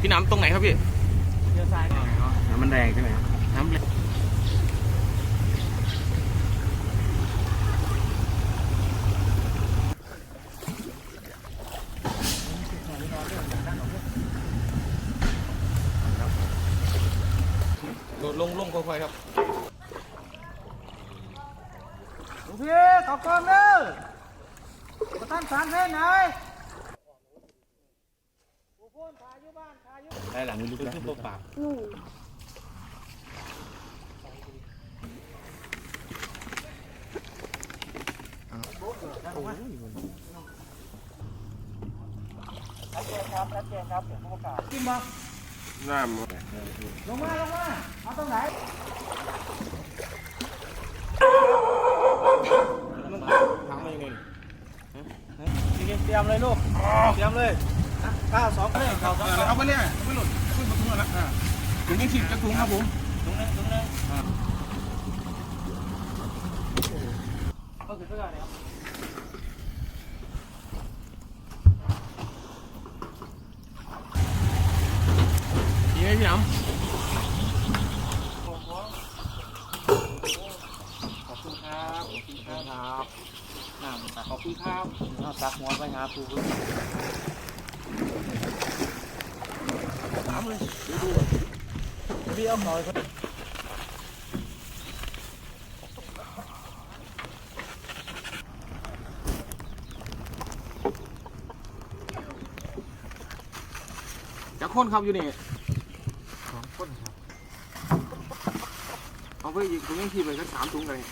พี่น้ำตรงไหนครับพี่เลี้ยวซ้ายน้ำมันแรงใช่ไหมครับน้ำเลยโดดลงลงค่อยๆครับลูกพี่ขอบคุณเด้อประท่านสารเส้นไหน ได้หลังนี้ลึกแล้วลึกปากกินบ่น้ำลงมาลงมาเอาตรงไหนถามมายังไงเตรียมเลยลูกเตรียมเลย นะข้าวสองเลยข้าวสองเอาไปเลยเอาไปหลุดขึ้นมาทุ่งแล้วอ่าถึงยังฉีดกระถุงครับผมถุงนึงถุงนึงก็คือเสื้อเนี่ยดีไหมพี่น้ขอบคุณครับขอบคุณครับน้ำขอบคุณครับเอาซักหัวไปหาครู ถามเลยพี่เอาหน่อยจะค้นครับอยู่นี่สองคนครับ เอาไปอีกถุงยังฉีไปสักสามถุงกันเลย